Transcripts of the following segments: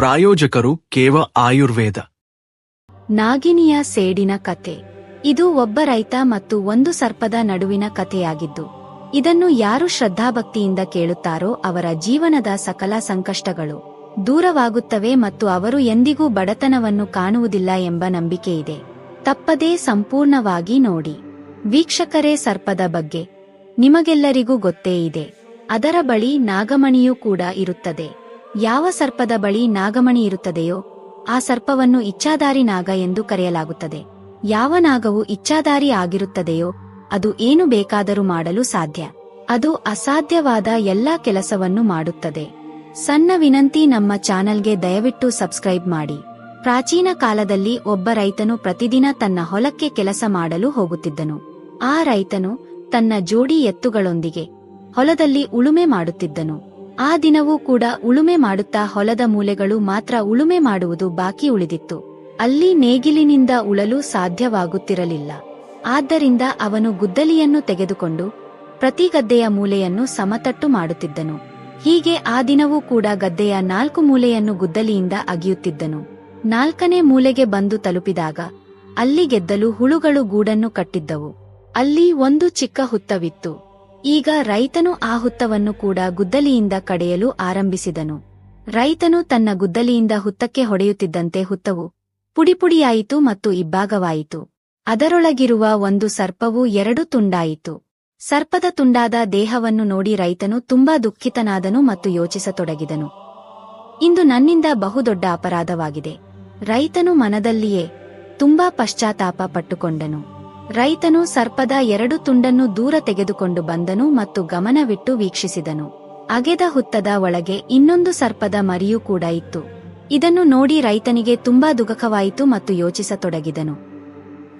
ಪ್ರಾಯೋಜಕರು ಕೇವ ಆಯುರ್ವೇದ. ನಾಗಿನಿಯ ಸೇಡಿನ ಕತೆ. ಇದು ಒಬ್ಬ ರೈತ ಮತ್ತು ಒಂದು ಸರ್ಪದ ನಡುವಿನ ಕಥೆಯಾಗಿದ್ದು, ಇದನ್ನು ಯಾರು ಶ್ರದ್ಧಾಭಕ್ತಿಯಿಂದ ಕೇಳುತ್ತಾರೋ ಅವರ ಜೀವನದ ಸಕಲ ಸಂಕಷ್ಟಗಳು ದೂರವಾಗುತ್ತವೆ ಮತ್ತು ಅವರು ಎಂದಿಗೂ ಬಡತನವನ್ನು ಕಾಣುವುದಿಲ್ಲ ಎಂಬ ನಂಬಿಕೆಯಿದೆ ತಪ್ಪದೇ ಸಂಪೂರ್ಣವಾಗಿ ನೋಡಿ. ವೀಕ್ಷಕರೇ, ಸರ್ಪದ ಬಗ್ಗೆ ನಿಮಗೆಲ್ಲರಿಗೂ ಗೊತ್ತೇ ಇದೆ. ಅದರ ಬಳಿ ನಾಗಮಣಿಯೂ ಕೂಡ ಇರುತ್ತದೆ. ಯಾವ ಸರ್ಪದ ಬಳಿ ನಾಗಮಣಿ ಇರುತ್ತದೆಯೋ, ಆ ಸರ್ಪವನ್ನು ಇಚ್ಛಾದಾರಿ ನಾಗ ಎಂದು ಕರೆಯಲಾಗುತ್ತದೆ. ಯಾವ ನಾಗವು ಇಚ್ಛಾದಾರಿ ಆಗಿರುತ್ತದೆಯೋ, ಅದು ಏನು ಬೇಕಾದರೂ ಮಾಡಲು ಸಾಧ್ಯ. ಅದು ಅಸಾಧ್ಯವಾದ ಎಲ್ಲಾ ಕೆಲಸವನ್ನು ಮಾಡುತ್ತದೆ. ಸಣ್ಣ ವಿನಂತಿ, ನಮ್ಮ ಚಾನಲ್ಗೆ ದಯವಿಟ್ಟು ಸಬ್ಸ್ಕ್ರೈಬ್ ಮಾಡಿ. ಪ್ರಾಚೀನ ಕಾಲದಲ್ಲಿ ಒಬ್ಬ ರೈತನು ಪ್ರತಿದಿನ ತನ್ನ ಹೊಲಕ್ಕೆ ಕೆಲಸ ಮಾಡಲು ಹೋಗುತ್ತಿದ್ದನು. ಆ ರೈತನು ತನ್ನ ಜೋಡಿ ಎತ್ತುಗಳೊಂದಿಗೆ ಹೊಲದಲ್ಲಿ ಉಳುಮೆ ಮಾಡುತ್ತಿದ್ದನು. ಆ ದಿನವೂ ಕೂಡ ಉಳುಮೆ ಮಾಡುತ್ತಾ ಹೊಲದ ಮೂಲೆಗಳು ಮಾತ್ರ ಉಳುಮೆ ಮಾಡುವುದು ಬಾಕಿ ಉಳಿದಿತ್ತು. ಅಲ್ಲಿ ನೇಗಿಲಿನಿಂದ ಉಳಲು ಸಾಧ್ಯವಾಗುತ್ತಿರಲಿಲ್ಲ. ಆದ್ದರಿಂದ ಅವನು ಗುದ್ದಲಿಯನ್ನು ತೆಗೆದುಕೊಂಡು ಪ್ರತಿ ಗದ್ದೆಯ ಮೂಲೆಯನ್ನು ಸಮತಟ್ಟು ಮಾಡುತ್ತಿದ್ದನು. ಹೀಗೆ ಆ ದಿನವೂ ಕೂಡ ಗದ್ದೆಯ ನಾಲ್ಕು ಮೂಲೆಯನ್ನು ಗುದ್ದಲಿಯಿಂದ ಅಗಿಯುತ್ತಿದ್ದನು. ನಾಲ್ಕನೇ ಮೂಲೆಗೆ ಬಂದು ತಲುಪಿದಾಗ ಅಲ್ಲಿ ಗೆದ್ದಲು ಹುಳುಗಳು ಗೂಡನ್ನು ಕಟ್ಟಿದ್ದವು. ಅಲ್ಲಿ ಒಂದು ಚಿಕ್ಕ ಹುತ್ತವಿತ್ತು. ಈಗ ರೈತನು ಆ ಹುತ್ತವನ್ನು ಕೂಡ ಗುದ್ದಲಿಯಿಂದ ಕಡೆಯಲು ಆರಂಭಿಸಿದನು. ರೈತನು ತನ್ನ ಗುದ್ದಲಿಯಿಂದ ಹುತ್ತಕ್ಕೆ ಹೊಡೆಯುತ್ತಿದ್ದಂತೆ ಹುತ್ತವು ಪುಡಿಪುಡಿಯಾಯಿತು ಮತ್ತು ಇಬ್ಬಾಗವಾಯಿತು ಅದರೊಳಗಿರುವ ಒಂದು ಸರ್ಪವು ಎರಡು ತುಂಡಾಯಿತು. ಸರ್ಪದ ತುಂಡಾದ ದೇಹವನ್ನು ನೋಡಿ ರೈತನು ತುಂಬಾ ದುಃಖಿತನಾದನು ಮತ್ತು ಯೋಚಿಸತೊಡಗಿದನು. ಇಂದು ನನ್ನಿಂದ ಬಹುದೊಡ್ಡ ಅಪರಾಧವಾಗಿದೆ. ರೈತನು ಮನದಲ್ಲಿಯೇ ತುಂಬಾ ಪಶ್ಚಾತ್ತಾಪ ಪಟ್ಟುಕೊಂಡನು. ರೈತನು ಸರ್ಪದ ಎರಡು ತುಂಡನ್ನು ದೂರ ತೆಗೆದುಕೊಂಡು ಬಂದನು ಮತ್ತು ಗಮನವಿಟ್ಟು ವೀಕ್ಷಿಸಿದನು. ಅಗೆದ ಹುತ್ತದ ಒಳಗೆ ಇನ್ನೊಂದು ಸರ್ಪದ ಮರಿಯೂ ಕೂಡ ಇತ್ತು. ಇದನ್ನು ನೋಡಿ ರೈತನಿಗೆ ತುಂಬಾ ದುಃಖವಾಯಿತು ಮತ್ತು ಯೋಚಿಸತೊಡಗಿದನು.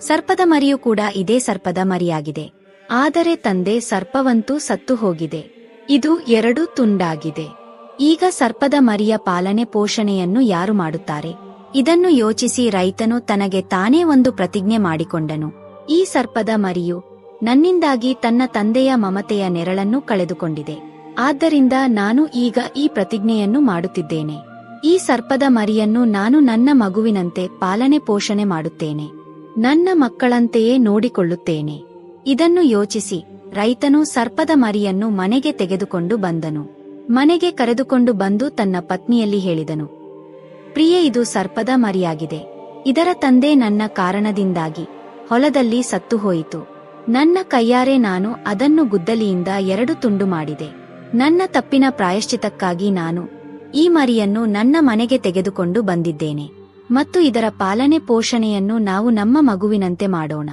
ಸರ್ಪದ ಮರಿಯೂ ಕೂಡ ಇದೇ ಸರ್ಪದ ಮರಿಯಾಗಿದೆ. ಆದರೆ ತಂದೆ ಸರ್ಪವಂತೂ ಸತ್ತು ಹೋಗಿದೆ. ಇದು ಎರಡು ತುಂಡಾಗಿದೆ. ಈಗ ಸರ್ಪದ ಮರಿಯ ಪಾಲನೆ ಪೋಷಣೆಯನ್ನು ಯಾರು ಮಾಡುತ್ತಾರೆ? ಇದನ್ನು ಯೋಚಿಸಿ ರೈತನು ತನಗೆ ತಾನೇ ಒಂದು ಪ್ರತಿಜ್ಞೆ ಮಾಡಿಕೊಂಡನು. ಈ ಸರ್ಪದ ಮರಿಯು ನನ್ನಿಂದಾಗಿ ತನ್ನ ತಂದೆಯ ಮಮತೆಯ ನೆರಳನ್ನು ಕಳೆದುಕೊಂಡಿದೆ. ಆದ್ದರಿಂದ ನಾನು ಈಗ ಈ ಪ್ರತಿಜ್ಞೆಯನ್ನು ಮಾಡುತ್ತಿದ್ದೇನೆ. ಈ ಸರ್ಪದ ಮರಿಯನ್ನು ನಾನು ನನ್ನ ಮಗುವಿನಂತೆ ಪಾಲನೆ ಪೋಷಣೆ ಮಾಡುತ್ತೇನೆ. ನನ್ನ ಮಕ್ಕಳಂತೆಯೇ ನೋಡಿಕೊಳ್ಳುತ್ತೇನೆ. ಇದನ್ನು ಯೋಚಿಸಿ, ರೈತನು ಸರ್ಪದ ಮರಿಯನ್ನು ಮನೆಗೆ ತೆಗೆದುಕೊಂಡು ಬಂದನು. ಮನೆಗೆ ಕರೆದುಕೊಂಡು ಬಂದು ತನ್ನ ಪತ್ನಿಯಲ್ಲಿ ಹೇಳಿದನು, ಪ್ರಿಯೆ, ಇದು ಸರ್ಪದ ಮರಿಯಾಗಿದೆ. ಇದರ ತಂದೆ ನನ್ನ ಕಾರಣದಿಂದಾಗಿ ಹೊಲದಲ್ಲಿ ಸತ್ತು ಹೋಯಿತು. ನನ್ನ ಕೈಯಾರೆ ನಾನು ಅದನ್ನು ಗುದ್ದಲಿಯಿಂದ ಎರಡು ತುಂಡು ಮಾಡಿದೆ. ನನ್ನ ತಪ್ಪಿನ ಪ್ರಾಯಶ್ಚಿತಕ್ಕಾಗಿ ನಾನು ಈ ಮರಿಯನ್ನು ನನ್ನ ಮನೆಗೆ ತೆಗೆದುಕೊಂಡು ಬಂದಿದ್ದೇನೆ. ಮತ್ತು ಇದರ ಪಾಲನೆ ಪೋಷಣೆಯನ್ನು ನಾವು ನಮ್ಮ ಮಗುವಿನಂತೆ ಮಾಡೋಣ.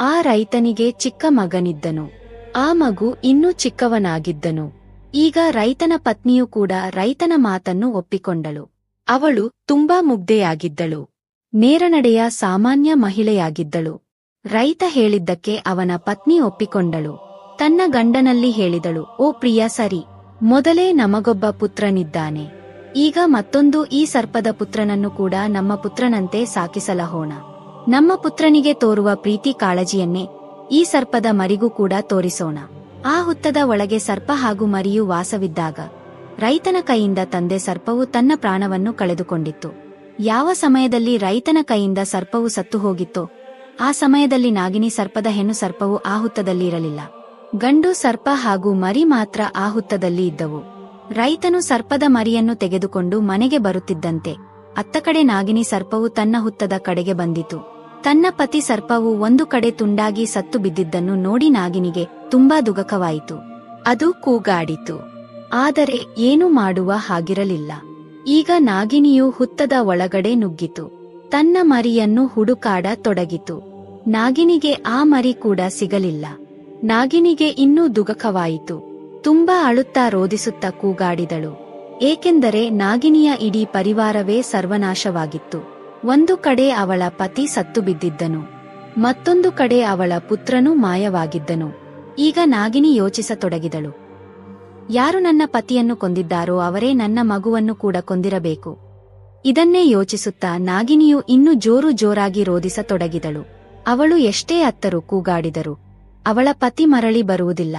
ಆ ರೈತನಿಗೆ ಚಿಕ್ಕ ಮಗನಿದ್ದನು. ಆ ಮಗು ಇನ್ನೂ ಚಿಕ್ಕವನಾಗಿದ್ದನು. ಈಗ ರೈತನ ಪತ್ನಿಯೂ ಕೂಡ ರೈತನ ಮಾತನ್ನು ಒಪ್ಪಿಕೊಂಡಳು. ಅವಳು ತುಂಬಾ ಮುಗ್ಧೆಯಾಗಿದ್ದಳು. ನೇರನಡೆಯ ಸಾಮಾನ್ಯ ಮಹಿಳೆಯಾಗಿದ್ದಳು. ರೈತ ಹೇಳಿದ್ದಕ್ಕೆ ಅವನ ಪತ್ನಿ ಒಪ್ಪಿಕೊಂಡಳು. ತನ್ನ ಗಂಡನಲ್ಲಿ ಹೇಳಿದಳು, ಓ ಪ್ರಿಯ, ಸರಿ. ಮೊದಲೇ ನಮಗೊಬ್ಬ ಪುತ್ರನಿದ್ದಾನೆ. ಈಗ ಮತ್ತೊಂದು ಈ ಸರ್ಪದ ಪುತ್ರನನ್ನು ಕೂಡ ನಮ್ಮ ಪುತ್ರನಂತೆ ಸಾಕಿಸಲಹೋಣ. ನಮ್ಮ ಪುತ್ರನಿಗೆ ತೋರುವ ಪ್ರೀತಿ ಕಾಳಜಿಯನ್ನೇ ಈ ಸರ್ಪದ ಮರಿಗೂ ಕೂಡ ತೋರಿಸೋಣ. ಆ ಹುತ್ತದ ಒಳಗೆ ಸರ್ಪ ಹಾಗೂ ಮರಿಯು ವಾಸವಿದ್ದಾಗ ರೈತನ ಕೈಯಿಂದ ತಂದೆ ಸರ್ಪವು ತನ್ನ ಪ್ರಾಣವನ್ನು ಕಳೆದುಕೊಂಡಿತ್ತು. ಯಾವ ಸಮಯದಲ್ಲಿ ರೈತನ ಕೈಯಿಂದ ಸರ್ಪವು ಸತ್ತು ಹೋಗಿತ್ತೋ ಆ ಸಮಯದಲ್ಲಿ ನಾಗಿನಿ ಸರ್ಪದ ಹೆಣ್ಣು ಸರ್ಪವು ಆ ಗಂಡು ಸರ್ಪ ಹಾಗೂ ಮರಿ ಮಾತ್ರ ಆ ಇದ್ದವು. ರೈತನು ಸರ್ಪದ ಮರಿಯನ್ನು ತೆಗೆದುಕೊಂಡು ಮನೆಗೆ ಬರುತ್ತಿದ್ದಂತೆ, ಅತ್ತ ಕಡೆ ನಾಗಿನಿ ಸರ್ಪವು ತನ್ನ ಹುತ್ತದ ಕಡೆಗೆ ಬಂದಿತು. ತನ್ನ ಪತಿ ಸರ್ಪವು ಒಂದು ಕಡೆ ತುಂಡಾಗಿ ಸತ್ತು ಬಿದ್ದಿದ್ದನ್ನು ನೋಡಿ ನಾಗಿನಿಗೆ ತುಂಬಾ ದುಗಕವಾಯಿತು ಅದು ಕೂಗಾಡಿತು. ಆದರೆ ಏನು ಮಾಡುವ ಹಾಗಿರಲಿಲ್ಲ. ಈಗ ನಾಗಿನಿಯು ಹುತ್ತದ ಒಳಗಡೆ ನುಗ್ಗಿತು. ತನ್ನ ಮರಿಯನ್ನು ಹುಡುಕಾಡ ತೊಡಗಿತು. ನಾಗಿನಿಗೆ ಆ ಮರಿ ಕೂಡ ಸಿಗಲಿಲ್ಲ. ನಾಗಿನಿಗೆ ಇನ್ನೂ ದುಗಕವಾಯಿತು ತುಂಬಾ ಅಳುತ್ತಾ ರೋಧಿಸುತ್ತಾ ಕೂಗಾಡಿದಳು. ಏಕೆಂದರೆ ನಾಗಿನಿಯ ಇಡೀ ಪರಿವಾರವೇ ಸರ್ವನಾಶವಾಗಿತ್ತು. ಒಂದು ಕಡೆ ಅವಳ ಪತಿ ಸತ್ತು ಬಿದ್ದಿದ್ದನು. ಮತ್ತೊಂದು ಕಡೆ ಅವಳ ಪುತ್ರನೂ ಮಾಯವಾಗಿದ್ದನು. ಈಗ ನಾಗಿನಿ ಯೋಚಿಸತೊಡಗಿದಳು. ಯಾರು ನನ್ನ ಪತಿಯನ್ನು ಕೊಂದಿದ್ದಾರೋ ಅವರೇ ನನ್ನ ಮಗುವನ್ನು ಕೂಡ ಕೊಂದಿರಬೇಕು. ಇದನ್ನೇ ಯೋಚಿಸುತ್ತಾ ನಾಗಿನಿಯು ಇನ್ನೂ ಜೋರು ಜೋರಾಗಿ ರೋದಿಸತೊಡಗಿದಳು ಅವಳು ಎಷ್ಟೇ ಅತ್ತರು ಕೂಗಾಡಿದರು ಅವಳ ಪತಿ ಮರಳಿ ಬರುವುದಿಲ್ಲ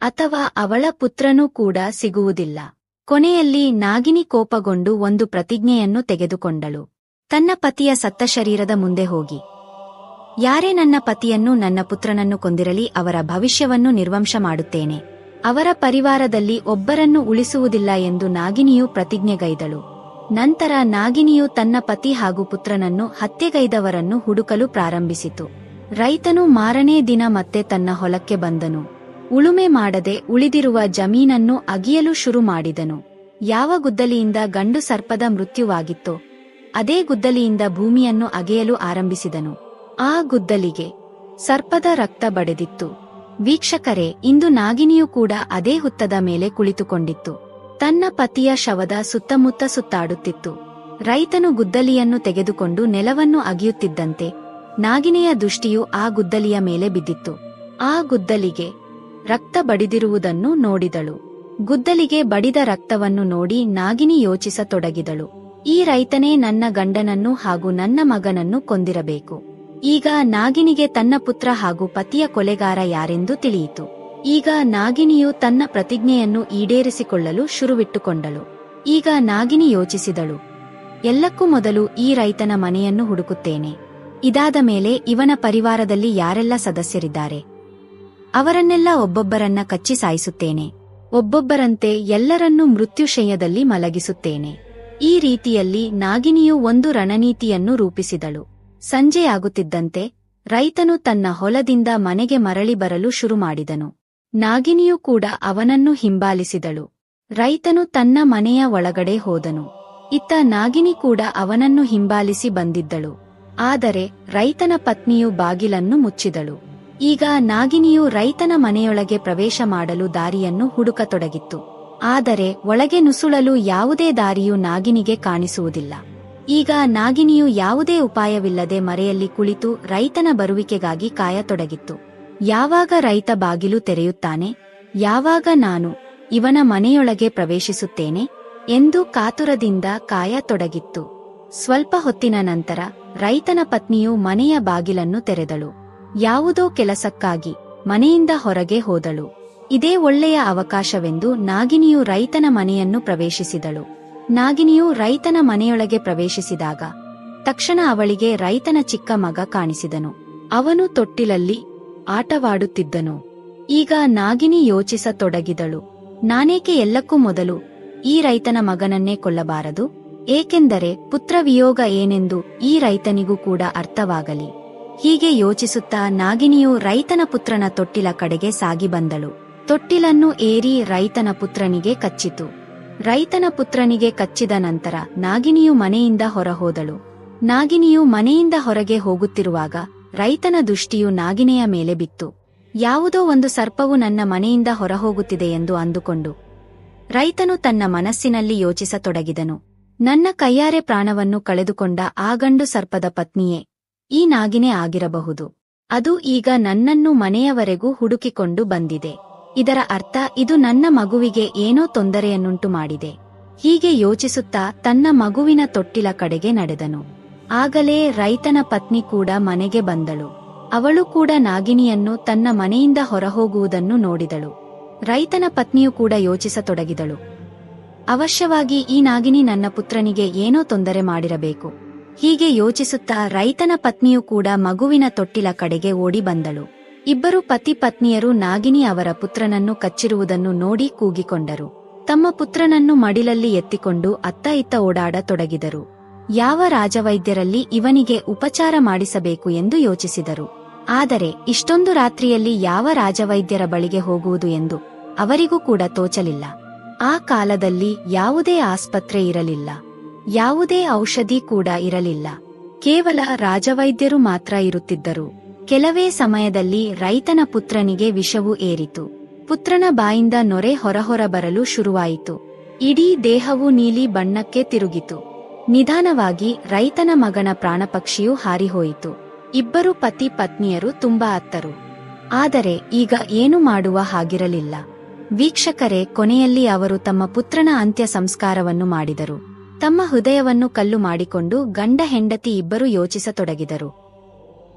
ಅಥವಾ ಅವಳ ಪುತ್ರನೂ ಕೂಡ ಸಿಗುವುದಿಲ್ಲ. ಕೊನೆಯಲ್ಲಿ ನಾಗಿನಿ ಕೋಪಗೊಂಡು ಒಂದು ಪ್ರತಿಜ್ಞೆಯನ್ನು ತೆಗೆದುಕೊಂಡಳು. ತನ್ನ ಪತಿಯ ಸತ್ತ ಶರೀರದ ಮುಂದೆ ಹೋಗಿ. ಯಾರೇ ನನ್ನ ಪತಿಯನ್ನು ನನ್ನ ಪುತ್ರನನ್ನು ಕೊಂದಿರಲಿ, ಅವರ ಭವಿಷ್ಯವನ್ನು ನಿರ್ವಂಶ ಮಾಡುತ್ತೇನೆ. ಅವರ ಪರಿವಾರದಲ್ಲಿ ಒಬ್ಬರನ್ನು ಉಳಿಸುವುದಿಲ್ಲ ಎಂದು ನಾಗಿನಿಯು ಪ್ರತಿಜ್ಞೆಗೈದಳು. ನಂತರ ನಾಗಿನಿಯು ತನ್ನ ಪತಿ ಹಾಗೂ ಪುತ್ರನನ್ನು ಹತ್ಯೆಗೈದವರನ್ನು ಹುಡುಕಲು ಪ್ರಾರಂಭಿಸಿತು. ರೈತನು ಮಾರನೇ ದಿನ ಮತ್ತೆ ತನ್ನ ಹೊಲಕ್ಕೆ ಬಂದನು. ಉಳುಮೆ ಮಾಡದೆ ಉಳಿದಿರುವ ಜಮೀನನ್ನು ಅಗಿಯಲು ಶುರು ಮಾಡಿದನು. ಯಾವ ಗುದ್ದಲಿಯಿಂದ ಗಂಡು ಸರ್ಪದ ಮೃತ್ಯುವಾಗಿತ್ತೋ, ಅದೇ ಗುದ್ದಲಿಯಿಂದ ಭೂಮಿಯನ್ನು ಅಗೆಯಲು ಆರಂಭಿಸಿದನು. ಆ ಗುದ್ದಲಿಗೆ ಸರ್ಪದ ರಕ್ತ ಬಡೆದಿತ್ತು. ವೀಕ್ಷಕರೇ, ಇಂದು ನಾಗಿನಿಯು ಕೂಡ ಅದೇ ಹುತ್ತದ ಮೇಲೆ ಕುಳಿತುಕೊಂಡಿತ್ತು. ತನ್ನ ಪತಿಯ ಶವದ ಸುತ್ತಮುತ್ತ ಸುತ್ತಾಡುತ್ತಿತ್ತು. ರೈತನು ಗುದ್ದಲಿಯನ್ನು ತೆಗೆದುಕೊಂಡು ನೆಲವನ್ನು ಅಗಿಯುತ್ತಿದ್ದಂತೆ ನಾಗಿನೆಯ ದೃಷ್ಟಿಯು ಆ ಗುದ್ದಲಿಯ ಮೇಲೆ ಬಿದ್ದಿತ್ತು. ಆ ಗುದ್ದಲಿಗೆ ರಕ್ತ ಬಡಿದಿರುವುದನ್ನು ನೋಡಿದಳು. ಗುದ್ದಲಿಗೆ ಬಡಿದ ರಕ್ತವನ್ನು ನೋಡಿ ನಾಗಿನಿ ಯೋಚಿಸತೊಡಗಿದಳು. ಈ ರೈತನೇ ನನ್ನ ಗಂಡನನ್ನು ಹಾಗೂ ನನ್ನ ಮಗನನ್ನು ಕೊಂದಿರಬೇಕು. ಈಗ ನಾಗಿನಿಗೆ ತನ್ನ ಪುತ್ರ ಹಾಗೂ ಪತಿಯ ಕೊಲೆಗಾರ ಯಾರೆಂದು ತಿಳಿಯಿತು. ಈಗ ನಾಗಿನಿಯು ತನ್ನ ಪ್ರತಿಜ್ಞೆಯನ್ನು ಈಡೇರಿಸಿಕೊಳ್ಳಲು ಶುರುವಿಟ್ಟುಕೊಂಡಳು. ಈಗ ನಾಗಿನಿ ಯೋಚಿಸಿದಳು. ಎಲ್ಲಕ್ಕೂ ಮೊದಲು ಈ ರೈತನ ಮನೆಯನ್ನು ಹುಡುಕುತ್ತೇನೆ. ಇದಾದ ಮೇಲೆ ಇವನ ಪರಿವಾರದಲ್ಲಿ ಯಾರೆಲ್ಲ ಸದಸ್ಯರಿದ್ದಾರೆ? ಅವರನ್ನೆಲ್ಲ ಒಬ್ಬೊಬ್ಬರನ್ನ ಕಚ್ಚಿ ಸಾಯಿಸುತ್ತೇನೆ. ಒಬ್ಬೊಬ್ಬರಂತೆ ಎಲ್ಲರನ್ನೂ ಮೃತ್ಯುಶಯದಲ್ಲಿ ಮಲಗಿಸುತ್ತೇನೆ. ಈ ರೀತಿಯಲ್ಲಿ ನಾಗಿನಿಯು ಒಂದು ರಣನೀತಿಯನ್ನು ರೂಪಿಸಿದಳು. ಸಂಜೆಯಾಗುತ್ತಿದ್ದಂತೆ ರೈತನು ತನ್ನ ಹೊಲದಿಂದ ಮನೆಗೆ ಮರಳಿ ಬರಲು ಶುರು ಮಾಡಿದನು ನಾಗಿನಿಯು ಕೂಡ ಅವನನ್ನು ಹಿಂಬಾಲಿಸಿದಳು. ರೈತನು ತನ್ನ ಮನೆಯ ಒಳಗಡೆ ಹೋದನು. ಇತ್ತ ನಾಗಿನಿ ಕೂಡ ಅವನನ್ನು ಹಿಂಬಾಲಿಸಿ ಬಂದಿದ್ದಳು. ಆದರೆ ರೈತನ ಪತ್ನಿಯು ಬಾಗಿಲನ್ನು ಮುಚ್ಚಿದಳು. ಈಗ ನಾಗಿನಿಯು ರೈತನ ಮನೆಯೊಳಗೆ ಪ್ರವೇಶ ಮಾಡಲು ದಾರಿಯನ್ನು ಹುಡುಕತೊಡಗಿತ್ತು. ಆದರೆ ಒಳಗೆ ನುಸುಳಲು ಯಾವುದೇ ದಾರಿಯೂ ನಾಗಿನಿಗೆ ಕಾಣಿಸುವುದಿಲ್ಲ. ಈಗ ನಾಗಿನಿಯು ಯಾವುದೇ ಉಪಾಯವಿಲ್ಲದೆ ಮರೆಯಲ್ಲಿ ಕುಳಿತು ರೈತನ ಬರುವಿಕೆಗಾಗಿ ಕಾಯತೊಡಗಿತ್ತು. ಯಾವಾಗ ರೈತ ಬಾಗಿಲು ತೆರೆಯುತ್ತಾನೆ? ಯಾವಾಗ ನಾನು ಇವನ ಮನೆಯೊಳಗೆ ಪ್ರವೇಶಿಸುತ್ತೇನೆ? ಎಂದು ಕಾತುರದಿಂದ ಕಾಯತೊಡಗಿತ್ತು ಸ್ವಲ್ಪ ಹೊತ್ತಿನ ನಂತರ ರೈತನ ಪತ್ನಿಯು ಮನೆಯ ಬಾಗಿಲನ್ನು ತೆರೆದಳು. ಯಾವುದೋ ಕೆಲಸಕ್ಕಾಗಿ ಮನೆಯಿಂದ ಹೊರಗೆ ಹೋದಳು. ಇದೇ ಒಳ್ಳೆಯ ಅವಕಾಶವೆಂದು ನಾಗಿನಿಯು ರೈತನ ಮನೆಯನ್ನು ಪ್ರವೇಶಿಸಿದಳು. ನಾಗಿನಿಯು ರೈತನ ಮನೆಯೊಳಗೆ ಪ್ರವೇಶಿಸಿದಾಗ ತಕ್ಷಣ ಅವಳಿಗೆ ರೈತನ ಚಿಕ್ಕ ಮಗ ಕಾಣಿಸಿದನು. ಅವನು ತೊಟ್ಟಿಲಲ್ಲಿ ಆಟವಾಡುತ್ತಿದ್ದನು. ಈಗ ನಾಗಿನಿ ಯೋಚಿಸತೊಡಗಿದಳು. ನಾನೇಕೆ ಎಲ್ಲಕ್ಕೂ ಮೊದಲು ಈ ರೈತನ ಮಗನನ್ನೇ ಕೊಲ್ಲಬಾರದು? ಏಕೆಂದರೆ ಪುತ್ರವಿಯೋಗ ಏನೆಂದು ಈ ರೈತನಿಗೂ ಕೂಡ ಅರ್ಥವಾಗಲಿ. ಹೀಗೆ ಯೋಚಿಸುತ್ತಾ ನಾಗಿನಿಯು ರೈತನ ಪುತ್ರನ ತೊಟ್ಟಿಲ ಕಡೆಗೆ ಸಾಗಿ ಬಂದಳು. ತೊಟ್ಟಿಲನ್ನು ಏರಿ ರೈತನ ಪುತ್ರನಿಗೆ ಕಚ್ಚಿತು. ರೈತನ ಪುತ್ರನಿಗೆ ಕಚ್ಚಿದ ನಂತರ ನಾಗಿನಿಯು ಮನೆಯಿಂದ ಹೊರಹೋದಳು. ನಾಗಿನಿಯು ಮನೆಯಿಂದ ಹೊರಗೆ ಹೋಗುತ್ತಿರುವಾಗ ರೈತನ ದೃಷ್ಟಿಯು ನಾಗಿನೆಯ ಮೇಲೆ ಬಿತ್ತು. ಯಾವುದೋ ಒಂದು ಸರ್ಪವು ನನ್ನ ಮನೆಯಿಂದ ಹೊರಹೋಗುತ್ತಿದೆ ಎಂದು ಅಂದುಕೊಂಡು ರೈತನು ತನ್ನ ಮನಸ್ಸಿನಲ್ಲಿ ಯೋಚಿಸತೊಡಗಿದನು. ನನ್ನ ಕೈಯಾರೆ ಪ್ರಾಣವನ್ನು ಕಳೆದುಕೊಂಡ ಆ ಗಂಡು ಸರ್ಪದ ಪತ್ನಿಯೇ, ಈ ನಾಗಿನೇ ಆಗಿರಬಹುದು. ಅದು ಈಗ ನನ್ನನ್ನು ಮನೆಯವರೆಗೂ ಹುಡುಕಿಕೊಂಡು ಬಂದಿದೆ. ಇದರ ಅರ್ಥ, ಇದು ನನ್ನ ಮಗುವಿಗೆ ಏನೋ ತೊಂದರೆಯನ್ನುಂಟು ಮಾಡಿದೆ ಹೀಗೆ ಯೋಚಿಸುತ್ತಾ ತನ್ನ ಮಗುವಿನ ತೊಟ್ಟಿಲ ಕಡೆಗೆ ನಡೆದನು. ಆಗಲೇ ರೈತನ ಪತ್ನಿ ಕೂಡ ಮನೆಗೆ ಬಂದಳು. ಅವಳು ಕೂಡ ನಾಗಿನಿಯನ್ನು ತನ್ನ ಮನೆಯಿಂದ ಹೊರಹೋಗುವುದನ್ನು ನೋಡಿದಳು. ರೈತನ ಪತ್ನಿಯು ಕೂಡ ಯೋಚಿಸತೊಡಗಿದಳು. ಅವಶ್ಯವಾಗಿ ಈ ನಾಗಿನಿ ನನ್ನ ಪುತ್ರನಿಗೆ ಏನೋ ತೊಂದರೆ ಮಾಡಿರಬೇಕು. ಹೀಗೆ ಯೋಚಿಸುತ್ತಾ ರೈತನ ಪತ್ನಿಯು ಕೂಡ ಮಗುವಿನ ತೊಟ್ಟಿಲ ಕಡೆಗೆ ಓಡಿ ಬಂದಳು. ಇಬ್ಬರು ಪತಿ ಪತ್ನಿಯರು ನಾಗಿನಿ ಅವರ ಪುತ್ರನನ್ನು ಕಚ್ಚಿರುವುದನ್ನು ನೋಡಿ ಕೂಗಿಕೊಂಡರು. ತಮ್ಮ ಪುತ್ರನನ್ನು ಮಡಿಲಲ್ಲಿ ಎತ್ತಿಕೊಂಡು ಅತ್ತ ಇತ್ತ ಓಡಾಡತೊಡಗಿದರು. ಯಾವ ರಾಜವೈದ್ಯರಲ್ಲಿ ಇವನಿಗೆ ಉಪಚಾರ ಮಾಡಿಸಬೇಕು ಎಂದು ಯೋಚಿಸಿದರು. ಆದರೆ ಇಷ್ಟೊಂದು ರಾತ್ರಿಯಲ್ಲಿ ಯಾವ ರಾಜವೈದ್ಯರ ಬಳಿಗೆ ಹೋಗುವುದು ಎಂದು ಅವರಿಗೂ ಕೂಡ ತೋಚಲಿಲ್ಲ. ಆ ಕಾಲದಲ್ಲಿ ಯಾವುದೇ ಆಸ್ಪತ್ರೆ ಇರಲಿಲ್ಲ. ಯಾವುದೇ ಔಷಧಿ ಕೂಡ ಇರಲಿಲ್ಲ. ಕೇವಲ ರಾಜವೈದ್ಯರು ಮಾತ್ರ ಇರುತ್ತಿದ್ದರು. ಕೆಲವೇ ಸಮಯದಲ್ಲಿ ರೈತನ ಪುತ್ರನಿಗೆ ವಿಷವು ಏರಿತು. ಪುತ್ರನ ಬಾಯಿಂದ ನೊರೆ ಹೊರಹೊರ ಬರಲು ಶುರುವಾಯಿತು. ಇಡೀ ದೇಹವು ನೀಲಿ ಬಣ್ಣಕ್ಕೆ ತಿರುಗಿತು. ನಿಧಾನವಾಗಿ ರೈತನ ಮಗನ ಪ್ರಾಣಪಕ್ಷಿಯು ಹಾರಿಹೋಯಿತು. ಇಬ್ಬರು ಪತಿ ಪತ್ನಿಯರು ತುಂಬಾ ಅತ್ತರು. ಆದರೆ ಈಗ ಏನು ಮಾಡುವ ಹಾಗಿರಲಿಲ್ಲ. ವೀಕ್ಷಕರೇ, ಕೊನೆಯಲ್ಲಿ ಅವರು ತಮ್ಮ ಪುತ್ರನ ಅಂತ್ಯ ಸಂಸ್ಕಾರವನ್ನು ಮಾಡಿದರು. ತಮ್ಮ ಹೃದಯವನ್ನು ಕಲ್ಲು ಮಾಡಿಕೊಂಡು ಗಂಡ ಹೆಂಡತಿ ಇಬ್ಬರು ಯೋಚಿಸತೊಡಗಿದರು.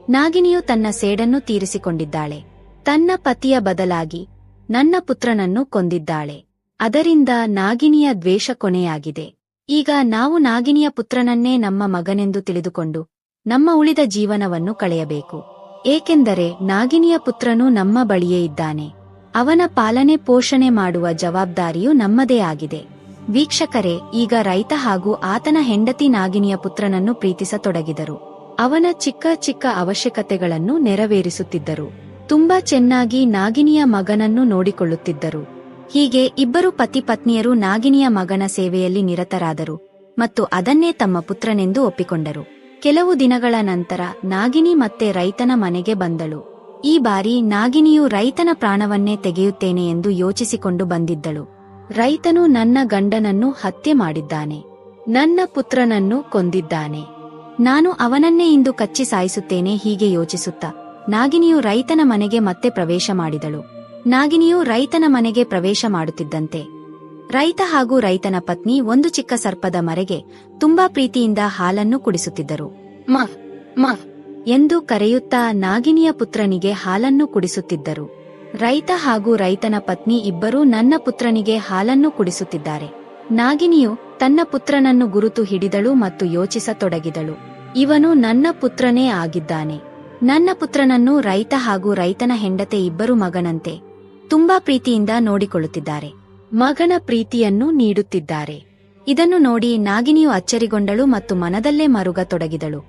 ನಾಗಿನಿಯು ತನ್ನ ಸೇಡನ್ನು ತೀರಿಸಿಕೊಂಡಿದ್ದಾಳೆ. ತನ್ನ ಪತಿಯ ಬದಲಾಗಿ ನನ್ನ ಪುತ್ರನನ್ನು ಕೊಂದಿದ್ದಾಳೆ. ಅದರಿಂದ ನಾಗಿನಿಯ ದ್ವೇಷ ಕೊನೆಯಾಗಿದೆ. ಈಗ ನಾವು ನಾಗಿನಿಯ ಪುತ್ರನನ್ನೇ ನಮ್ಮ ಮಗನೆಂದು ತಿಳಿದುಕೊಂಡು ನಮ್ಮ ಉಳಿದ ಜೀವನವನ್ನು ಕಳೆಯಬೇಕು. ಏಕೆಂದರೆ ನಾಗಿನಿಯ ಪುತ್ರನು ನಮ್ಮ ಬಳಿಯೇ ಇದ್ದಾನೆ. ಅವನ ಪಾಲನೆ ಪೋಷಣೆ ಮಾಡುವ ಜವಾಬ್ದಾರಿಯು ನಮ್ಮದೇ ಆಗಿದೆ. ವೀಕ್ಷಕರೇ, ಈಗ ರೈತ ಹಾಗೂ ಆತನ ಹೆಂಡತಿ ನಾಗಿನಿಯ ಪುತ್ರನನ್ನು ಪ್ರೀತಿಸತೊಡಗಿದರು. ಅವನ ಚಿಕ್ಕ ಚಿಕ್ಕ ಅವಶ್ಯಕತೆಗಳನ್ನು ನೆರವೇರಿಸುತ್ತಿದ್ದರು. ತುಂಬಾ ಚೆನ್ನಾಗಿ ನಾಗಿನಿಯ ಮಗನನ್ನು ನೋಡಿಕೊಳ್ಳುತ್ತಿದ್ದರು. ಹೀಗೆ ಇಬ್ಬರು ಪತಿ ಪತ್ನಿಯರು ನಾಗಿನಿಯ ಮಗನ ಸೇವೆಯಲ್ಲಿ ನಿರತರಾದರು ಮತ್ತು ಅದನ್ನೇ ತಮ್ಮ ಪುತ್ರನೆಂದು ಒಪ್ಪಿಕೊಂಡರು. ಕೆಲವು ದಿನಗಳ ನಂತರ ನಾಗಿನಿ ಮತ್ತೆ ರೈತನ ಮನೆಗೆ ಬಂದಳು. ಈ ಬಾರಿ ನಾಗಿನಿಯು ರೈತನ ಪ್ರಾಣವನ್ನೇ ತೆಗೆಯುತ್ತೇನೆ ಎಂದು ಯೋಚಿಸಿಕೊಂಡು ಬಂದಿದ್ದಳು. ರೈತನು ನನ್ನ ಗಂಡನನ್ನು ಹತ್ಯೆ ಮಾಡಿದ್ದಾನೆ. ನನ್ನ ಪುತ್ರನನ್ನು ಕೊಂದಿದ್ದಾನೆ. ನಾನು ಅವನನ್ನೇ ಇಂದು ಕಚ್ಚಿ ಸಾಯಿಸುತ್ತೇನೆ ಹೀಗೆ ಯೋಚಿಸುತ್ತಾ ನಾಗಿನಿಯು ರೈತನ ಮನೆಗೆ ಮತ್ತೆ ಪ್ರವೇಶ ಮಾಡಿದಳು. ನಾಗಿನಿಯು ರೈತನ ಮನೆಗೆ ಪ್ರವೇಶ ಮಾಡುತ್ತಿದ್ದಂತೆ. ರೈತ ಹಾಗೂ ರೈತನ ಪತ್ನಿ ಒಂದು ಚಿಕ್ಕ ಸರ್ಪದ ಮರೆಗೆ ತುಂಬಾ ಪ್ರೀತಿಯಿಂದ ಹಾಲನ್ನು ಕುಡಿಸುತ್ತಿದ್ದರು. ಮ ಮ ಎಂದು ಕರೆಯುತ್ತಾ ನಾಗಿನಿಯ ಪುತ್ರನಿಗೆ ಹಾಲನ್ನು ಕುಡಿಸುತ್ತಿದ್ದರು. ರೈತ ಹಾಗೂ ರೈತನ ಪತ್ನಿ ಇಬ್ಬರೂ ನನ್ನ ಪುತ್ರನಿಗೆ ಹಾಲನ್ನು ಕುಡಿಸುತ್ತಿದ್ದಾರೆ. ನಾಗಿನಿಯು ತನ್ನ ಪುತ್ರನನ್ನು ಗುರುತು ಹಿಡಿದಳು ಮತ್ತು ಯೋಚಿಸತೊಡಗಿದಳು. ಇವನು ನನ್ನ ಪುತ್ರನೇ ಆಗಿದ್ದಾನೆ. ನನ್ನ ಪುತ್ರನನ್ನು ರೈತ ಹಾಗೂ ರೈತನ ಹೆಂಡತೆ ಇಬ್ಬರು ಮಗನಂತೆ. ತುಂಬಾ ಪ್ರೀತಿಯಿಂದ ನೋಡಿಕೊಳ್ಳುತ್ತಿದ್ದಾರೆ. ಮಗನ ಪ್ರೀತಿಯನ್ನು ನೀಡುತ್ತಿದ್ದಾರೆ. ಇದನ್ನು ನೋಡಿ ನಾಗಿನಿಯು ಅಚ್ಚರಿಗೊಂಡಳು ಮತ್ತು ಮನದಲ್ಲೇ ಮರುಗ ತೊಡಗಿದಳು.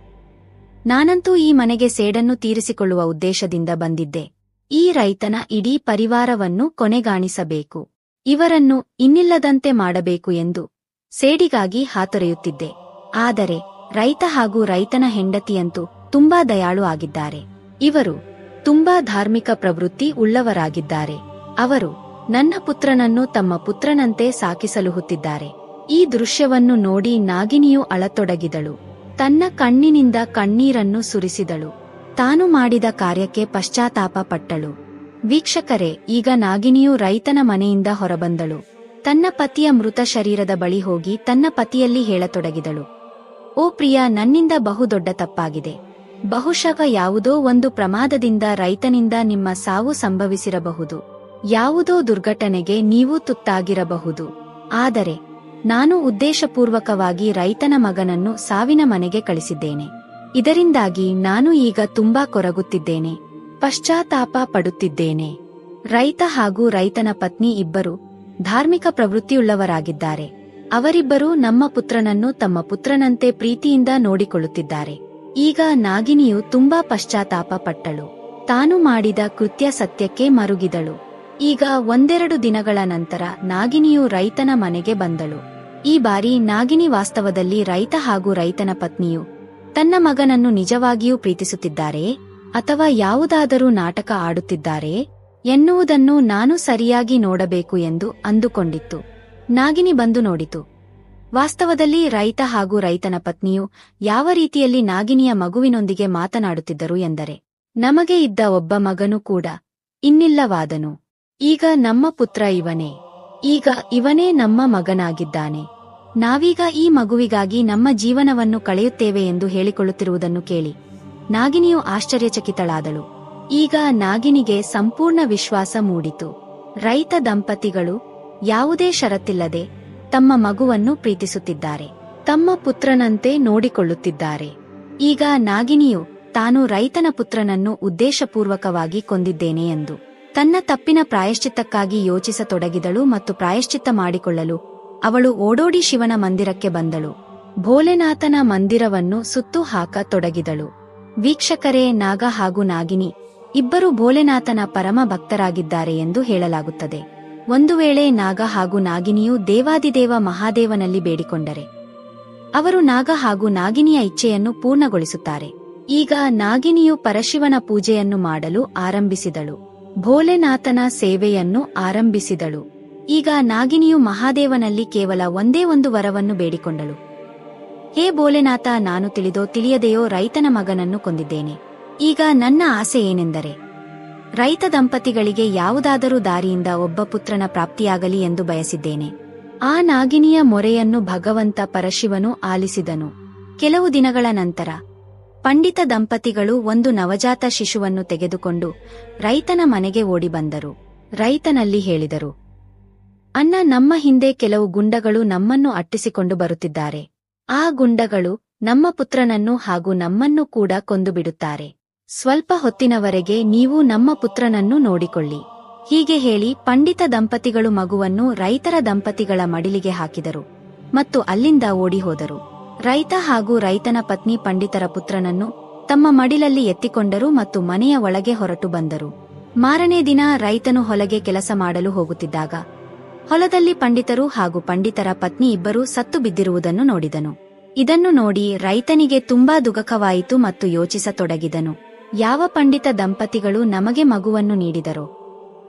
ನಾನಂತೂ ಈ ಮನೆಗೆ ಸೇಡನ್ನು ತೀರಿಸಿಕೊಳ್ಳುವ ಉದ್ದೇಶದಿಂದ ಬಂದಿದ್ದೆ. ಈ ರೈತನ ಇಡೀ ಪರಿವಾರವನ್ನು ಕೊನೆಗಾಣಿಸಬೇಕು. ಇವರನ್ನು ಇನ್ನಿಲ್ಲದಂತೆ ಮಾಡಬೇಕು ಎಂದು ಸೇಡಿಗಾಗಿ ಹಾತೊರೆಯುತ್ತಿದ್ದೆ. ಆದರೆ ರೈತ ಹಾಗೂ ರೈತನ ಹೆಂಡತಿಯಂತೂ ತುಂಬಾ ದಯಾಳು ಆಗಿದ್ದಾರೆ. ಇವರು ತುಂಬಾ ಧಾರ್ಮಿಕ ಪ್ರವೃತ್ತಿ ಉಳ್ಳವರಾಗಿದ್ದಾರೆ. ಅವರು ನನ್ನ ಪುತ್ರನನ್ನು ತಮ್ಮ ಪುತ್ರನಂತೆ ಸಾಕಿಸಲುಹುತ್ತಿದ್ದಾರೆ ಈ ದೃಶ್ಯವನ್ನು ನೋಡಿ ನಾಗಿನಿಯು ಅಳತೊಡಗಿದಳು. ತನ್ನ ಕಣ್ಣಿನಿಂದ ಕಣ್ಣೀರನ್ನು ಸುರಿಸಿದಳು. ತಾನು ಮಾಡಿದ ಕಾರ್ಯಕ್ಕೆ ಪಶ್ಚಾತ್ತಾಪ ಪಟ್ಟಳು. ವೀಕ್ಷಕರೇ, ಈಗ ನಾಗಿನಿಯು ರೈತನ ಮನೆಯಿಂದ ಹೊರಬಂದಳು. ತನ್ನ ಪತಿಯ ಮೃತ ಶರೀರದ ಬಳಿ ಹೋಗಿ ತನ್ನ ಪತಿಯಲ್ಲಿ ಹೇಳತೊಡಗಿದಳು. ಓ ಪ್ರಿಯ, ನನ್ನಿಂದ ಬಹುದೊಡ್ಡ ತಪ್ಪಾಗಿದೆ. ಬಹುಶಃ ಯಾವುದೋ ಒಂದು ಪ್ರಮಾದದಿಂದ ರೈತನಿಂದ ನಿಮ್ಮ ಸಾವು ಸಂಭವಿಸಿರಬಹುದು. ಯಾವುದೋ ದುರ್ಘಟನೆಗೆ ನೀವು ತುತ್ತಾಗಿರಬಹುದು. ಆದರೆ, ನಾನು ಉದ್ದೇಶಪೂರ್ವಕವಾಗಿ ರೈತನ ಮಗನನ್ನು ಸಾವಿನ ಮನೆಗೆ ಕಳಿಸಿದ್ದೇನೆ. ಇದರಿಂದಾಗಿ ನಾನು ಈಗ ತುಂಬಾ ಕೊರಗುತ್ತಿದ್ದೇನೆ. ಪಶ್ಚಾತ್ತಾಪ ಪಡುತ್ತಿದ್ದೇನೆ. ರೈತ ಹಾಗೂ ರೈತನ ಪತ್ನಿ ಇಬ್ಬರು ಧಾರ್ಮಿಕ ಪ್ರವೃತ್ತಿಯುಳ್ಳವರಾಗಿದ್ದಾರೆ. ಅವರಿಬ್ಬರೂ ನಮ್ಮ ಪುತ್ರನನ್ನು ತಮ್ಮ ಪುತ್ರನಂತೆ ಪ್ರೀತಿಯಿಂದ ನೋಡಿಕೊಳ್ಳುತ್ತಿದ್ದಾರೆ. ಈಗ ನಾಗಿನಿಯು ತುಂಬಾ ಪಶ್ಚಾತ್ತಾಪ ಪಟ್ಟಳು. ತಾನು ಮಾಡಿದ ಕೃತ್ಯ ಸತ್ಯಕ್ಕೆ ಮರುಗಿದಳು. ಈಗ ಒಂದೆರಡು ದಿನಗಳ ನಂತರ ನಾಗಿನಿಯು ರೈತನ ಮನೆಗೆ ಬಂದಳು. ಈ ಬಾರಿ ನಾಗಿನಿ ವಾಸ್ತವದಲ್ಲಿ ರೈತ ಹಾಗೂ ರೈತನ ಪತ್ನಿಯು ತನ್ನ ಮಗನನ್ನು ನಿಜವಾಗಿಯೂ ಪ್ರೀತಿಸುತ್ತಿದ್ದಾರೆ, ಅಥವಾ ಯಾವುದಾದರೂ ನಾಟಕ ಆಡುತ್ತಿದ್ದಾರೆ ಎನ್ನುವುದನ್ನು ನಾನು ಸರಿಯಾಗಿ ನೋಡಬೇಕು ಎಂದು ಅಂದುಕೊಂಡಿತ್ತು. ನಾಗಿನಿ ಬಂದು ನೋಡಿತು. ವಾಸ್ತವದಲ್ಲಿ ರೈತ ಹಾಗೂ ರೈತನ ಪತ್ನಿಯು ಯಾವ ರೀತಿಯಲ್ಲಿ ನಾಗಿನಿಯ ಮಗುವಿನೊಂದಿಗೆ ಮಾತನಾಡುತ್ತಿದ್ದರು ಎಂದರೆ, ನಮಗೆ ಇದ್ದ ಒಬ್ಬ ಮಗನು ಕೂಡ ಇನ್ನಿಲ್ಲವಾದನು. ಈಗ ನಮ್ಮ ಪುತ್ರ ಇವನೇ. ಈಗ ಇವನೇ ನಮ್ಮ ಮಗನಾಗಿದ್ದಾನೆ. ನಾವೀಗ ಈ ಮಗುವಿಗಾಗಿ ನಮ್ಮ ಜೀವನವನ್ನು ಕಳೆಯುತ್ತೇವೆ ಎಂದು ಹೇಳಿಕೊಳ್ಳುತ್ತಿರುವುದನ್ನು ಕೇಳಿ. ನಾಗಿನಿಯು ಆಶ್ಚರ್ಯಚಕಿತಳಾದಳು. ಈಗ ನಾಗಿನಿಗೆ ಸಂಪೂರ್ಣ ವಿಶ್ವಾಸ ಮೂಡಿತು. ರೈತ ದಂಪತಿಗಳು ಯಾವುದೇ ಷರತ್ತಿಲ್ಲದೆ ತಮ್ಮ ಮಗುವನ್ನು ಪ್ರೀತಿಸುತ್ತಿದ್ದಾರೆ. ತಮ್ಮ ಪುತ್ರನಂತೆ ನೋಡಿಕೊಳ್ಳುತ್ತಿದ್ದಾರೆ. ಈಗ ನಾಗಿನಿಯು ತಾನು ರೈತನ ಪುತ್ರನನ್ನು ಉದ್ದೇಶಪೂರ್ವಕವಾಗಿ ಕೊಂದಿದ್ದೇನೆ ಎಂದು. ತನ್ನ ತಪ್ಪಿನ ಪ್ರಾಯಶ್ಚಿತ್ತಕ್ಕಾಗಿ ಯೋಚಿಸತೊಡಗಿದಳು ಮತ್ತು ಪ್ರಾಯಶ್ಚಿತ್ತ ಮಾಡಿಕೊಳ್ಳಲು ಅವಳು ಓಡೋಡಿ ಶಿವನ ಮಂದಿರಕ್ಕೆ ಬಂದಳು. ಭೋಲೆನಾಥನ ಮಂದಿರವನ್ನು ಸುತ್ತು ಹಾಕ ತೊಡಗಿದಳು. ವೀಕ್ಷಕರೇ, ನಾಗ ಹಾಗೂ ನಾಗಿನಿ, ಇಬ್ಬರು ಭೋಲೆನಾಥನ ಪರಮ ಭಕ್ತರಾಗಿದ್ದಾರೆ ಎಂದು ಹೇಳಲಾಗುತ್ತದೆ. ಒಂದು ವೇಳೆ ನಾಗ ಹಾಗೂ ನಾಗಿನಿಯು ದೇವಾದಿದೇವ ಮಹಾದೇವನಲ್ಲಿ ಬೇಡಿಕೊಂಡರೆ, ಅವರು ನಾಗ ಹಾಗೂ ನಾಗಿನಿಯ ಇಚ್ಛೆಯನ್ನು ಪೂರ್ಣಗೊಳಿಸುತ್ತಾರೆ. ಈಗ ನಾಗಿನಿಯು ಪರಶಿವನ ಪೂಜೆಯನ್ನು ಮಾಡಲು ಆರಂಭಿಸಿದಳು. ಭೋಲೆನಾಥನ ಸೇವೆಯನ್ನು ಆರಂಭಿಸಿದಳು. ಈಗ ನಾಗಿನಿಯು ಮಹಾದೇವನಲ್ಲಿ ಕೇವಲ ಒಂದೇ ಒಂದು ವರವನ್ನು ಬೇಡಿಕೊಂಡಳು. ಹೇ ಭೋಲೆನಾಥ, ನಾನು ತಿಳಿದೋ ತಿಳಿಯದೆಯೋ ರೈತನ ಮಗನನ್ನು ಕೊಂದಿದ್ದೇನೆ. ಈಗ ನನ್ನ ಆಸೆ ಏನೆಂದರೆ, ರೈತ ದಂಪತಿಗಳಿಗೆ ಯಾವುದಾದರೂ ದಾರಿಯಿಂದ ಒಬ್ಬ ಪುತ್ರನ ಪ್ರಾಪ್ತಿಯಾಗಲಿ ಎಂದು ಬಯಸಿದ್ದೇನೆ. ಆ ನಾಗಿನಿಯ ಮೊರೆಯನ್ನು ಭಗವಂತ ಪರಶಿವನು ಆಲಿಸಿದನು. ಕೆಲವು ದಿನಗಳ ನಂತರ ಪಂಡಿತ ದಂಪತಿಗಳು ಒಂದು ನವಜಾತ ಶಿಶುವನ್ನು ತೆಗೆದುಕೊಂಡು ರೈತನ ಮನೆಗೆ ಓಡಿ ಬಂದರು. ರೈತನಲ್ಲಿ ಹೇಳಿದರು, ಅಣ್ಣ, ನಮ್ಮ ಹಿಂದೆ ಕೆಲವು ಗುಂಡಗಳು ನಮ್ಮನ್ನು ಅಟ್ಟಿಸಿಕೊಂಡು ಬರುತ್ತಿದ್ದಾರೆ. ಆ ಗುಂಡಗಳು ನಮ್ಮ ಪುತ್ರನನ್ನು ಹಾಗೂ ನಮ್ಮನ್ನು ಕೂಡ ಕೊಂದುಬಿಡುತ್ತಾರೆ. ಸ್ವಲ್ಪ ಹೊತ್ತಿನವರೆಗೆ ನೀವು ನಮ್ಮ ಪುತ್ರನನ್ನು ನೋಡಿಕೊಳ್ಳಿ. ಹೀಗೆ ಹೇಳಿ ಪಂಡಿತ ದಂಪತಿಗಳು ಮಗುವನ್ನು ರೈತರ ದಂಪತಿಗಳ ಮಡಿಲಿಗೆ ಹಾಕಿದರು ಮತ್ತು ಅಲ್ಲಿಂದ ಓಡಿಹೋದರು ರೈತ ಹಾಗೂ ರೈತನ ಪತ್ನಿ ಪಂಡಿತರ ಪುತ್ರನನ್ನು ತಮ್ಮ ಮಡಿಲಲ್ಲಿ ಎತ್ತಿಕೊಂಡರು ಮತ್ತು ಮನೆಯ ಒಳಗೆ ಹೊರಟು ಬಂದರು. ಮಾರನೇ ದಿನ ರೈತನು ಹೊಲಗೆ ಕೆಲಸ ಮಾಡಲು ಹೋಗುತ್ತಿದ್ದಾಗ, ಹೊಲದಲ್ಲಿ ಪಂಡಿತರು ಹಾಗೂ ಪಂಡಿತರ ಪತ್ನಿ ಇಬ್ಬರೂ ಸತ್ತು ಬಿದ್ದಿರುವುದನ್ನು ನೋಡಿದನು. ಇದನ್ನು ನೋಡಿ ರೈತನಿಗೆ ತುಂಬಾ ದುಃಖವಾಯಿತು ಮತ್ತು ಯೋಚಿಸತೊಡಗಿದನು. ಯಾವ ಪಂಡಿತ ದಂಪತಿಗಳು ನಮಗೆ ಮಗುವನ್ನು ನೀಡಿದರೋ,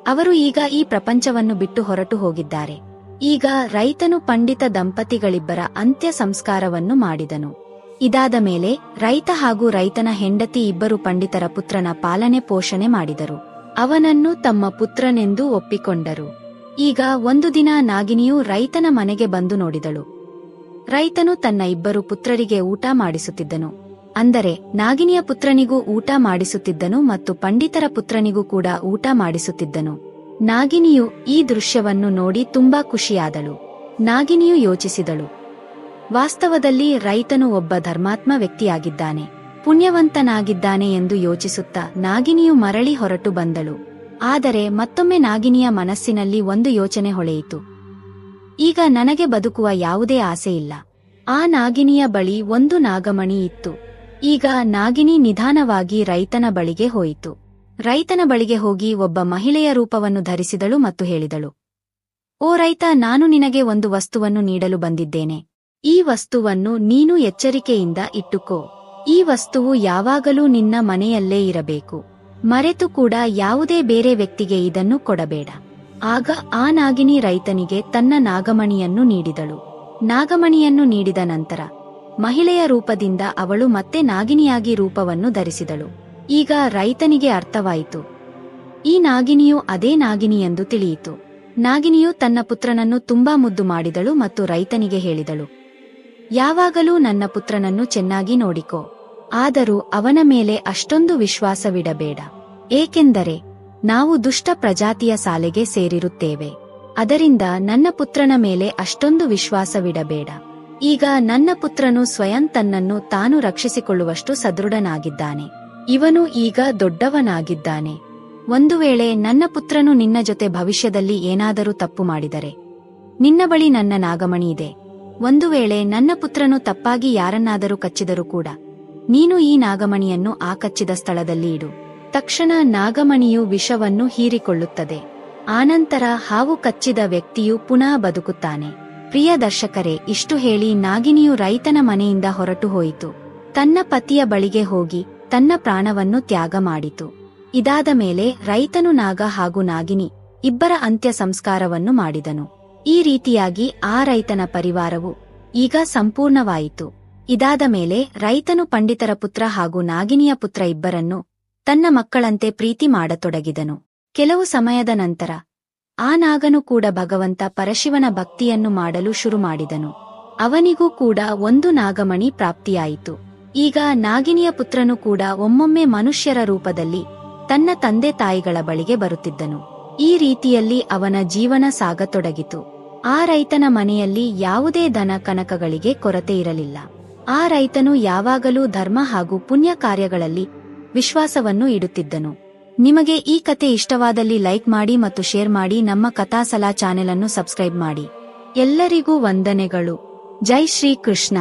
ಅವರು ಈಗ ಈ ಪ್ರಪಂಚವನ್ನು ಬಿಟ್ಟು ಹೊರಟು ಹೋಗಿದ್ದಾರೆ. ಈಗ ರೈತನು ಪಂಡಿತ ದಂಪತಿಗಳಿಬ್ಬರ ಅಂತ್ಯ ಸಂಸ್ಕಾರವನ್ನು ಮಾಡಿದನು. ಇದಾದ ಮೇಲೆ ರೈತ ಹಾಗೂ ರೈತನ ಹೆಂಡತಿ ಇಬ್ಬರು ಪಂಡಿತರ ಪುತ್ರನ ಪಾಲನೆ ಪೋಷಣೆ ಮಾಡಿದರು. ಅವನನ್ನು ತಮ್ಮ ಪುತ್ರನೆಂದು ಒಪ್ಪಿಕೊಂಡರು. ಈಗ ಒಂದು ದಿನ ನಾಗಿನಿಯು ರೈತನ ಮನೆಗೆ ಬಂದು ನೋಡಿದಳು. ರೈತನು ತನ್ನ ಇಬ್ಬರು ಪುತ್ರರಿಗೆ ಊಟ ಮಾಡಿಸುತ್ತಿದ್ದನು. ಅಂದರೆ ನಾಗಿನಿಯ ಪುತ್ರನಿಗೂ ಊಟ ಮಾಡಿಸುತ್ತಿದ್ದನು ಮತ್ತು ಪಂಡಿತರ ಪುತ್ರನಿಗೂ ಕೂಡ ಊಟ ಮಾಡಿಸುತ್ತಿದ್ದನು. ನಾಗಿನಿಯು ಈ ದೃಶ್ಯವನ್ನು ನೋಡಿ ತುಂಬಾ ಖುಷಿಯಾದಳು. ನಾಗಿನಿಯು ಯೋಚಿಸಿದಳು. ವಾಸ್ತವದಲ್ಲಿ ರೈತನು ಒಬ್ಬ ಧರ್ಮಾತ್ಮ ವ್ಯಕ್ತಿಯಾಗಿದ್ದಾನೆ. ಪುಣ್ಯವಂತನಾಗಿದ್ದಾನೆ ಎಂದು ಯೋಚಿಸುತ್ತಾ ನಾಗಿನಿಯು ಮರಳಿ ಹೊರಟು ಬಂದಳು. ಆದರೆ ಮತ್ತೊಮ್ಮೆ ನಾಗಿನಿಯ ಮನಸ್ಸಿನಲ್ಲಿ ಒಂದು ಯೋಚನೆ ಹೊಳೆಯಿತು. ಈಗ ನನಗೆ ಬದುಕುವ ಯಾವುದೇ ಆಸೆಯಿಲ್ಲ ಆ ನಾಗಿನಿಯ ಬಳಿ ಒಂದು ನಾಗಮಣಿ ಇತ್ತು. ಈಗ ನಾಗಿನಿ ನಿಧಾನವಾಗಿ ರೈತನ ಬಳಿಗೆ ಹೋಯಿತು. ರೈತನ ಬಳಿಗೆ ಹೋಗಿ ಒಬ್ಬ ಮಹಿಳೆಯ ರೂಪವನ್ನು ಧರಿಸಿದಳು ಮತ್ತು ಹೇಳಿದಳು, ಓ ರೈತ, ನಾನು ನಿನಗೆ ಒಂದು ವಸ್ತುವನ್ನು ನೀಡಲು ಬಂದಿದ್ದೇನೆ. ಈ ವಸ್ತುವನ್ನು ನೀನು ಎಚ್ಚರಿಕೆಯಿಂದ ಇಟ್ಟುಕೋ. ಈ ವಸ್ತುವು ಯಾವಾಗಲೂ ನಿನ್ನ ಮನೆಯಲ್ಲೇ ಇರಬೇಕು. ಮರೆತು ಕೂಡ ಯಾವುದೇ ಬೇರೆ ವ್ಯಕ್ತಿಗೆ ಇದನ್ನು ಕೊಡಬೇಡ. ಆಗ ಆ ನಾಗಿನಿ ರೈತನಿಗೆ ತನ್ನ ನಾಗಮಣಿಯನ್ನು ನೀಡಿದಳು. ನಾಗಮಣಿಯನ್ನು ನೀಡಿದ ನಂತರ ಮಹಿಳೆಯ ರೂಪದಿಂದ ಅವಳು ಮತ್ತೆ ನಾಗಿನಿಯಾಗಿ ರೂಪವನ್ನು ಧರಿಸಿದಳು. ಈಗ ರೈತನಿಗೆ ಅರ್ಥವಾಯಿತು. ಈ ನಾಗಿನಿಯು ಅದೇ ನಾಗಿನಿ ಎಂದು ತಿಳಿಯಿತು. ನಾಗಿನಿಯು ತನ್ನ ಪುತ್ರನನ್ನು ತುಂಬಾ ಮುದ್ದು ಮಾಡಿದಳು ಮತ್ತು ರೈತನಿಗೆ ಹೇಳಿದಳು. ಯಾವಾಗಲೂ ನನ್ನ ಪುತ್ರನನ್ನು ಚೆನ್ನಾಗಿ ನೋಡಿಕೋ. ಆದರೂ ಅವನ ಮೇಲೆ ಅಷ್ಟೊಂದು ವಿಶ್ವಾಸವಿಡಬೇಡ. ಏಕೆಂದರೆ ನಾವು ದುಷ್ಟ ಪ್ರಜಾತಿಯ ಸಾಲೆಗೆ ಸೇರಿರುತ್ತೇವೆ. ಅದರಿಂದ ನನ್ನ ಪುತ್ರನ ಮೇಲೆ ಅಷ್ಟೊಂದು ವಿಶ್ವಾಸವಿಡಬೇಡ. ಈಗ ನನ್ನ ಪುತ್ರನು ಸ್ವಯಂ ತನ್ನನ್ನು ತಾನು ರಕ್ಷಿಸಿಕೊಳ್ಳುವಷ್ಟು ಸದೃಢನಾಗಿದ್ದಾನೆ. ಇವನು ಈಗ ದೊಡ್ಡವನಾಗಿದ್ದಾನೆ. ಒಂದು ವೇಳೆ ನನ್ನ ಪುತ್ರನು ನಿನ್ನ ಜೊತೆ ಭವಿಷ್ಯದಲ್ಲಿ ಏನಾದರೂ ತಪ್ಪು ಮಾಡಿದರೆ. ನಿನ್ನ ಬಳಿ ನನ್ನ ನಾಗಮಣಿ ಇದೆ. ಒಂದು ವೇಳೆ ನನ್ನ ಪುತ್ರನು ತಪ್ಪಾಗಿ ಯಾರನ್ನಾದರೂ ಕಚ್ಚಿದರೂ ಕೂಡ, ನೀನು ಈ ನಾಗಮಣಿಯನ್ನು ಆ ಕಚ್ಚಿದ ಸ್ಥಳದಲ್ಲಿ ಇಡು. ತಕ್ಷಣ ನಾಗಮಣಿಯು ವಿಷವನ್ನು ಹೀರಿಕೊಳ್ಳುತ್ತದೆ. ಆನಂತರ ಹಾವು ಕಚ್ಚಿದ ವ್ಯಕ್ತಿಯು ಪುನಃ ಬದುಕುತ್ತಾನೆ. ಪ್ರಿಯ ದರ್ಶಕರೇ, ಇಷ್ಟು ಹೇಳಿ ನಾಗಿನಿಯು ರೈತನ ಮನೆಯಿಂದ ಹೊರಟು ಹೋಯಿತು. ತನ್ನ ಪತಿಯ ಬಳಿಗೆ ಹೋಗಿ ತನ್ನ ಪ್ರಾಣವನ್ನು ತ್ಯಾಗ ಮಾಡಿತು. ಇದಾದ ಮೇಲೆ ರೈತನು ನಾಗ ಹಾಗೂ ನಾಗಿನಿ ಇಬ್ಬರ ಅಂತ್ಯ ಸಂಸ್ಕಾರವನ್ನು ಮಾಡಿದನು. ಈ ರೀತಿಯಾಗಿ ಆ ರೈತನ ಪರಿವಾರವು ಈಗ ಸಂಪೂರ್ಣವಾಯಿತು. ಇದಾದ ಮೇಲೆ ರೈತನು ಪಂಡಿತರ ಪುತ್ರ ಹಾಗೂ ನಾಗಿನಿಯ ಪುತ್ರ ಇಬ್ಬರನ್ನು ತನ್ನ ಮಕ್ಕಳಂತೆ ಪ್ರೀತಿ ಮಾಡತೊಡಗಿದನು. ಕೆಲವು ಸಮಯದ ನಂತರ ಆ ನಾಗನು ಕೂಡ ಭಗವಂತ ಪರಶಿವನ ಭಕ್ತಿಯನ್ನು ಮಾಡಲು ಶುರು ಮಾಡಿದನು. ಅವನಿಗೂ ಕೂಡ ಒಂದು ನಾಗಮಣಿ ಪ್ರಾಪ್ತಿಯಾಯಿತು. ಈಗ ನಾಗಿನಿಯ ಪುತ್ರನು ಕೂಡ ಒಮ್ಮೊಮ್ಮೆ ಮನುಷ್ಯರ ರೂಪದಲ್ಲಿ ತನ್ನ ತಂದೆ ತಾಯಿಗಳ ಬಳಿಗೆ ಬರುತ್ತಿದ್ದನು. ಈ ರೀತಿಯಲ್ಲಿ ಅವನ ಜೀವನ ಸಾಗತೊಡಗಿತು. ಆ ರೈತನ ಮನೆಯಲ್ಲಿ ಯಾವುದೇ ದನ ಕನಕಗಳಿಗೆ ಕೊರತೆ ಇರಲಿಲ್ಲ. ಆ ರೈತನು ಯಾವಾಗಲೂ ಧರ್ಮ ಹಾಗೂ ಪುಣ್ಯ ಕಾರ್ಯಗಳಲ್ಲಿ ವಿಶ್ವಾಸವನ್ನು ಇಡುತ್ತಿದ್ದನು. ನಿಮಗೆ ಈ ಕತೆ ಇಷ್ಟವಾದಲ್ಲಿ ಲೈಕ್ ಮಾಡಿ ಮತ್ತು ಶೇರ್ ಮಾಡಿ ನಮ್ಮ ಕಥಾಸಲಾ ಚಾನೆಲ್ ಅನ್ನು ಸಬ್ಸ್ಕ್ರೈಬ್ ಮಾಡಿ. ಎಲ್ಲರಿಗೂ ವಂದನೆಗಳು. ಜೈ ಶ್ರೀ ಕೃಷ್ಣ